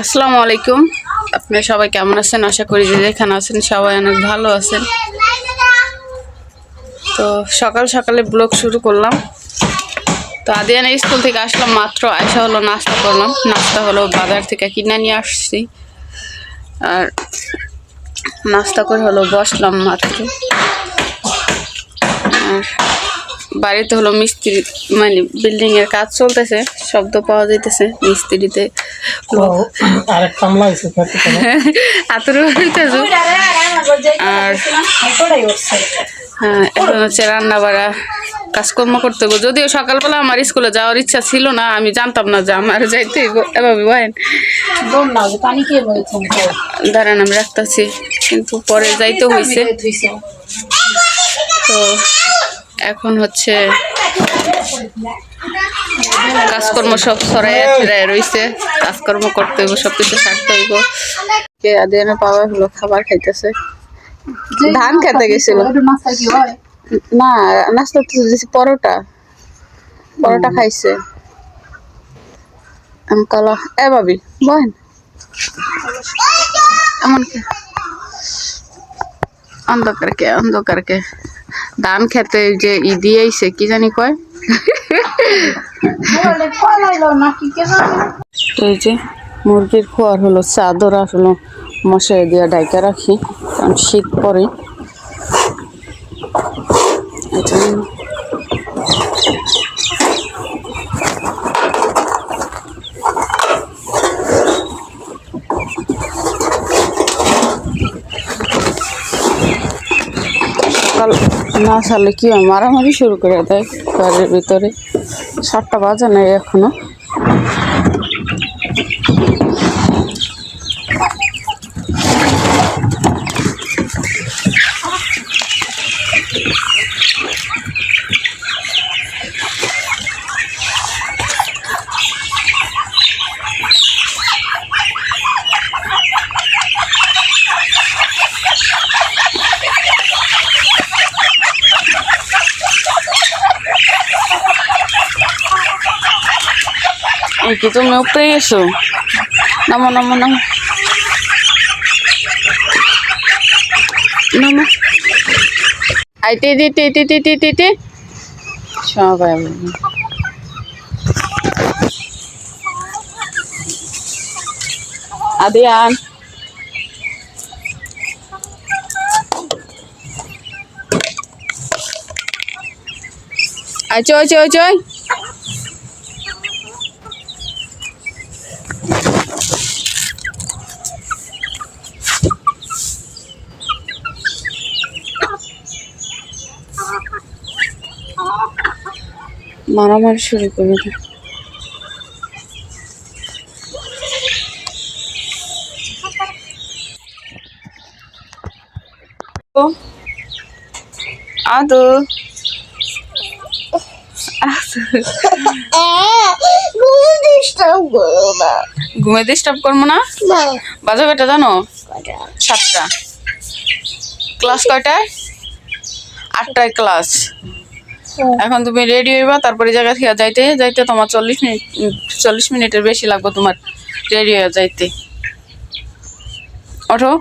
আসসালামু আলাইকুম। আপনারা সবাই কেমন আছেন? আশা করি যে যেখানে আছেন সবাই অনেক ভালো আছেন। তো সকাল সকালে ব্লগ শুরু করলাম। তো আদিয়ানা স্কুল থেকে আসলাম মাত্র আয়সা হলো নাস্তা করলাম। নাস্তা হলো বাজার থেকে কিনে নিয়ে আসছি। আর নাস্তা করে হলো বসলাম মাত্র আর বাড়িতে হলো মিস্ত্রি মানে বিল্ডিং এর কাজ চলতেছে শব্দ পাওয়া যাইতেছে মিস্ত্রিতে আর হ্যাঁ এখন হচ্ছে রান্না বাড়া কাজকর্ম করতে হবে। যদিও সকালবেলা আমার স্কুলে যাওয়ার ইচ্ছা ছিল না আমি জানতাম না যে আমার যাইতে। এভাবে পানি দাঁড়ান আমি রাখতেছি। কিন্তু পরে যাইতে হয়েছে তো এখন হচ্ছে কাজকর্ম সব সরাই ফেরাই রইছে। কাজকর্ম করতে হইব সব কিছু ছাড়তে হইব। কে আদিয়ানের পাওয়া হলো, খাবার খাইতেছে। ধান খেতে গেছিল। না নাস্তা তো পরোটা। পরোটা খাইছে। আমি কলা এ ভাবি, বহেন। এমন কে অন্ধকারকে অন্ধকারকে। ধান খেতে যে ই দিয়েছে কি জানি কয়? এই যে মুরগির খোয়ার হলো চাদর আসলো মশাই দিয়ে ডাইকা রাখি কারণ শীত পরে। সকাল না সারলে কি মারামারি শুরু করে দেয় ঘরের ভিতরে। সাতটা বাজে নেই এখনও। এই কি তুমি উপরে এসো? নামো নামো নামো। নামো। আইতে দিতে দিতে দিতে দিতে সবাই বলবে। আদিয়ান আয়, চয় চয় চয়। মারামারি শুরু করে দেয় আদু। ঘুমে ডিস্টার্ব করব না? বাজে কয়টা জানো? সাতটা। ক্লাস কয়টায়? আটটায় ক্লাস। এখন তুমি রেডি হইবা, তারপরে জায়গা থেকে যাইতে যাইতে তোমার চল্লিশ মিনিট চল্লিশ মিনিটের বেশি লাগবে তোমার রেডি হয়ে যাইতে। ওঠো।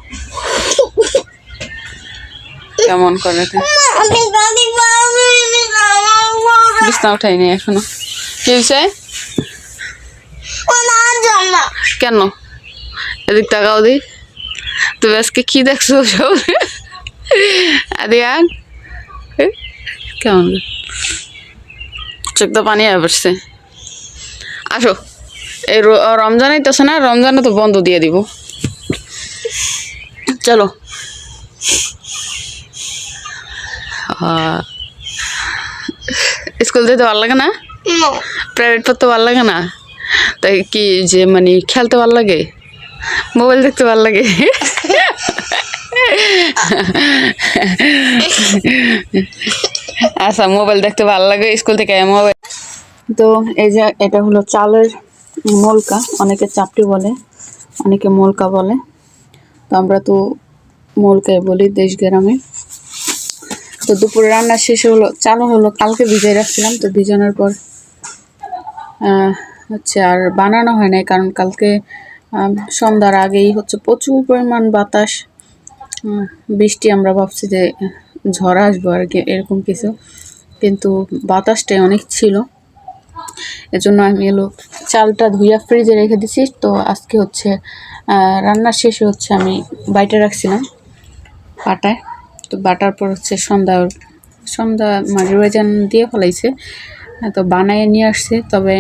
কেমন করে বিছনা উঠাই নি এখনও। কি হয়েছে কেন? এদিক তাকাও দি। তুমি আজকে কি দেখছ সব? আদিয়ান? কেমন? চোখ তো পানি আয় পড়ছে। আসো। এই রমজান আইতেছে না রমজানে তো বন্ধ দিয়ে দিব। চলো। স্কুল যেতে ভালো লাগে না? প্রাইভেট পড়তে ভালো লাগে না? তাই কি যে মানে খেলতে ভালো লাগে? মোবাইল দেখতে ভালো লাগে? আচ্ছা মোবাইল দেখতে ভালো লাগে স্কুল থেকে মোবাইল তো এই যে এটা হলো চালের মোলকা, অনেকে চাপটি বলে, অনেকে মোলকা বলে। তো আমরা তো মোলকাই বলি দেশ গ্রামে। তো দুপুরে রান্না শেষে হলো, চালও হলো, কালকে ভিজাই রাখছিলাম, তো ভিজানোর পর হচ্ছে আর বানানো হয় নাই, কারণ কালকে সন্ধ্যার আগেই হচ্ছে প্রচুর পরিমাণ বাতাস বৃষ্টি আমরা ভাবছি যে ঝড় আসব আর কি এরকম কিছু। কিন্তু বাতাসটাই অনেক ছিল। এজন্য আমি এলো চালটা ধুইয়া ফ্রিজে রেখে দিছি। তো আজকে হচ্ছে রান্নার শেষে হচ্ছে আমি বাইটে রাখছিলাম বাটায়। তো বাটার পর হচ্ছে সন্ধ্যা সন্ধ্যা মাগরিবাজান দিয়ে ফেলাইছে। আহ, তো বানায় নিয়ে আসছে। তবে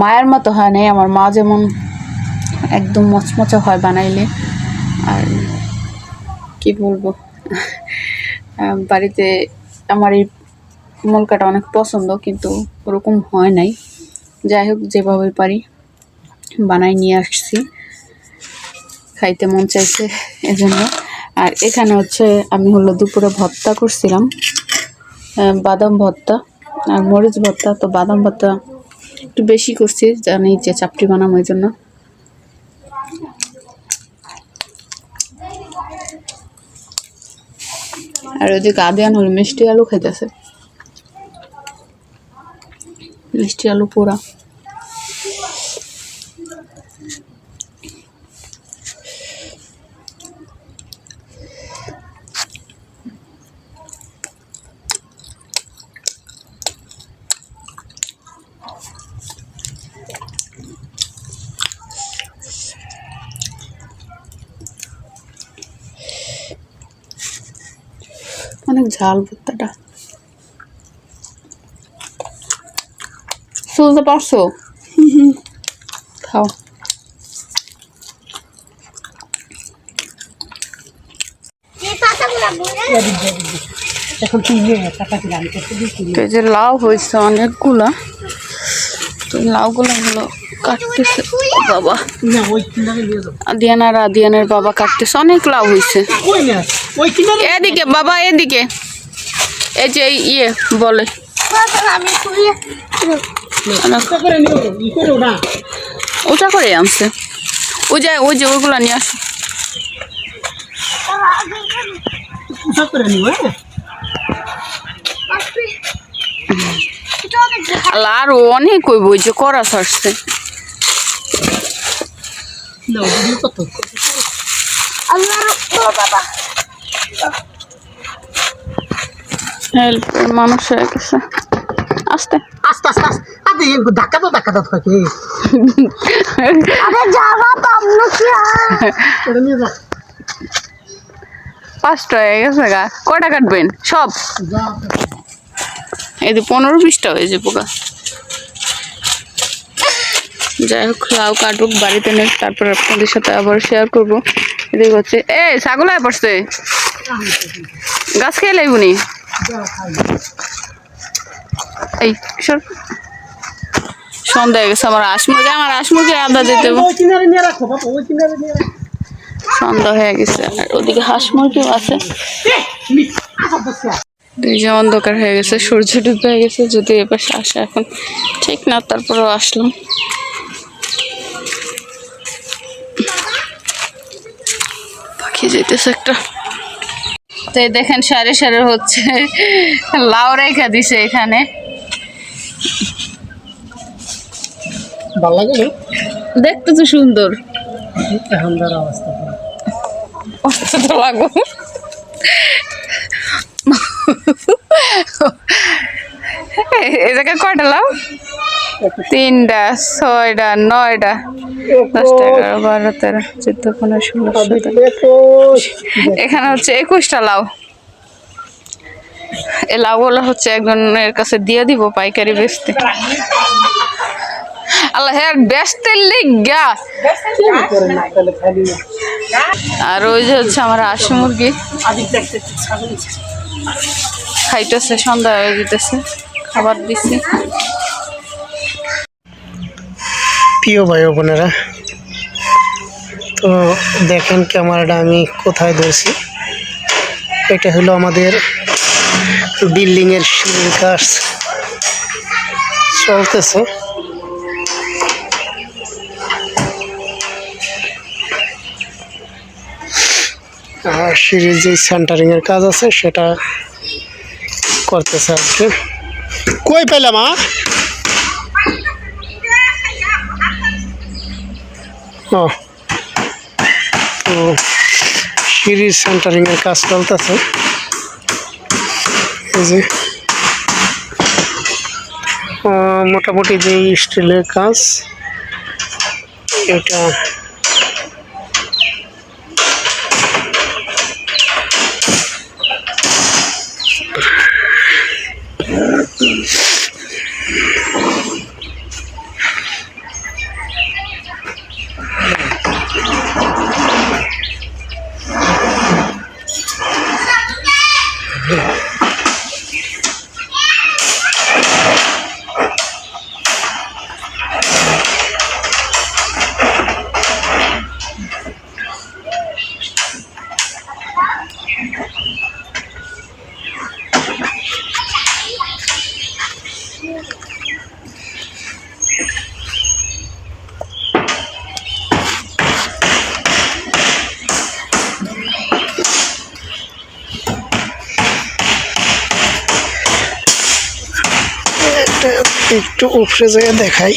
মায়ের মতো হয় নাই। আমার মা যেমন একদম মচমচা হয় বানাইলে। আর কি বলব? বাড়িতে আমার এই মলকাটা অনেক পছন্দ, কিন্তু ওরকম হয় নাই। যাই হোক, যেভাবে পারি বানাই নিয়ে আসছি। খাইতে মন চাইছে এজন্য। আর এখানে হচ্ছে আমি হলো দুপুরে ভর্তা করছিলাম বাদাম ভর্তা আর মরিচ ভর্তা। তো বাদাম ভর্তা একটু বেশি করছি, জানি যে চাপটি বানাম ওই জন্য আর ওইদিকে আদিয়ান হলো মিষ্টি আলু খাইতেছে। মিষ্টি আলু পোড়া। অনেক ঝাল ভর্তাটা চলতে পারছ? খাও। তো যে লাউ হয়েছে অনেকগুলা। তো লাউগুলো হলো কাটতেছে। বাবা। না ওই কিনারে নিয়ে যাও। আদিয়ান আর আদিয়ানের বাবা কাটতেছে। অনেক লাউ হয়েছে এদিকে বাবা এদিকে। এই যে এই ইয়ে বলে। ওটা করে আনছে। ওই যে ওই যে ওইগুলা নিয়ে আসো। চেষ্টা করে নিও হ্যাঁ? আরও অনেক ওই বই যে করা ছাড়ছে ওগুলো কত? হেল্প মানুষ হয়ে গেছে। আস্তে। আস্তে আস্তে আস্তে। আরে ধাক্কা তো ধাক্কা দাও থাকে পাঁচটা হয়ে গেছে গা। কটা কাটবেন? সব? এই যে পনেরো বিশটা হয়েছে পোকা যাই হোক লাউ কাটুক বাড়িতে নেই তারপর আপনাদের সাথে আবার শেয়ার করব। এদিকে হচ্ছে এ ছাগল আয় পড়ছে। গাছ খেয়ে লাইবনি এই সর। সন্ধ্যা হয়ে গেছে আমার আসমুরগি আমার আসমুরগি আদা দিতে সন্ধ্যা হয়ে গেছে আর ওদিকে হাঁস মুরগিও আছে। যে অন্ধকার হয়ে গেছে সূর্য ডুবে হয়ে গেছে যদি এপাশে আসে এখন। ঠিক না তারপরেও আসলাম। পাখি যেতেছে একটা। তো এই দেখেন সারে সারে হচ্ছে লাউ রেখা দিছে এখানে। ভালো লাগে দেখতে তো সুন্দর। অবস্থা লাগো এই জায়গায় কয়টা লাউ? তিনটা, ছয়টা, নয়টা, দশটা, এগারো, বারো, তেরো, চোদ্দ, পনেরো, ষোলো এখানে হচ্ছে একুশটা লাউ। এই লাউগুলো হচ্ছে একজনের কাছে দিয়ে দিব পাইকারি বেচতে। আল্লাহ হ্যাঁ বেচতে লিগা। আর ওই যে হচ্ছে আমার হাঁস মুরগি। খাইতেছে সন্ধ্যা হয়ে যেতেছে। খাবার দিছি। প্রিয় ভাই বোনেরা, তো দেখেন ক্যামেরাটা আমি কোথায় ধরছি। এটা হলো আমাদের বিল্ডিংয়ের সিঁড়ির কাজ চলতেছে। আর সিঁড়ির যে সেন্টারিংয়ের কাজ আছে, সেটা করতেছে আজকে। কই পেলাম তো সিঁড়ির সেন্টারিং এর কাজ চলতেছে। এই যে। মোটামুটি যে স্টিলের কাজ এটা একটু উপরে যেয়ে দেখাই।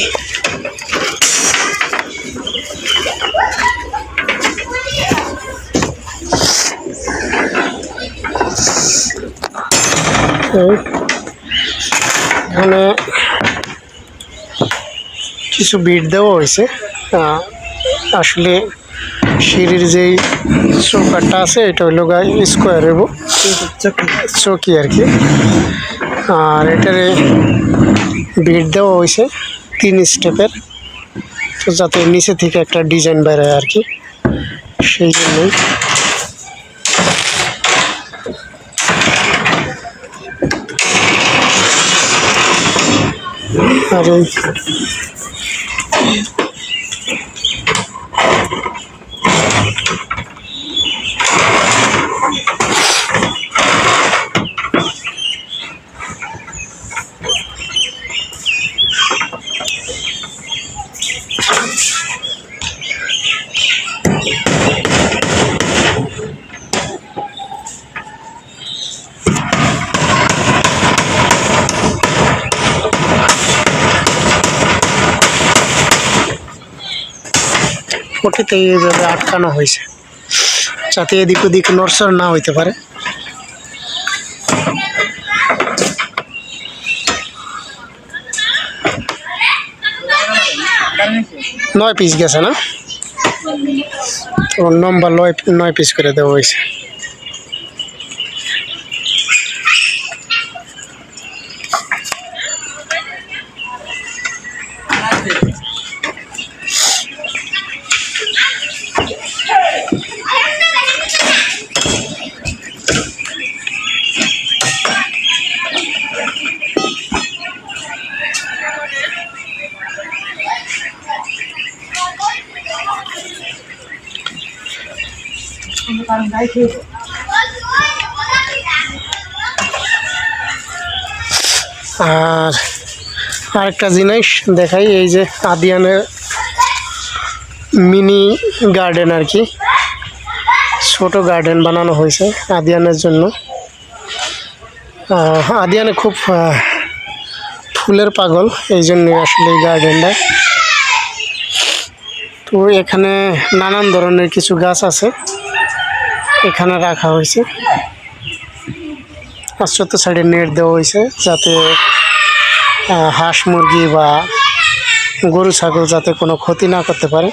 এখানে কিছু বিট দেওয়া হয়েছে। আসলে সিঁড়ির যেই চৌকাটটা আছে এটা হইল গা স্কোয়ারের চৌকি আর কি। আর এটারে বিট দেওয়া হয়েছে, তিন স্টেপের তো যাতে নিচে থেকে একটা ডিজাইন বেরোয় আর কি। সেই জন্যই। আর ওটিতে এইভাবে আটকানো হয়েছে। যাতে এদিক ওদিক নর্সর না হইতে পারে। নয় পিস গেছে না? নম্বর নয় নয় পিস করে দেওয়া হয়েছে। আর আরেকটা জিনিস দেখাই, এই যে আদিয়ানের মিনি গার্ডেন আর কি। ছোট গার্ডেন বানানো হয়েছে আদিয়ানের জন্য। আদিয়ানে খুব ফুলের পাগল, এই জন্য আসলে এই গার্ডেনটা। তো এখানে নানান ধরনের কিছু গাছ আছে। এখানে রাখা হয়েছে। পাশ্চাত্য সাইডে নেট দেওয়া হয়েছে যাতে হাঁস মুরগি বা গরু, ছাগল যাতে কোনো ক্ষতি না করতে পারে।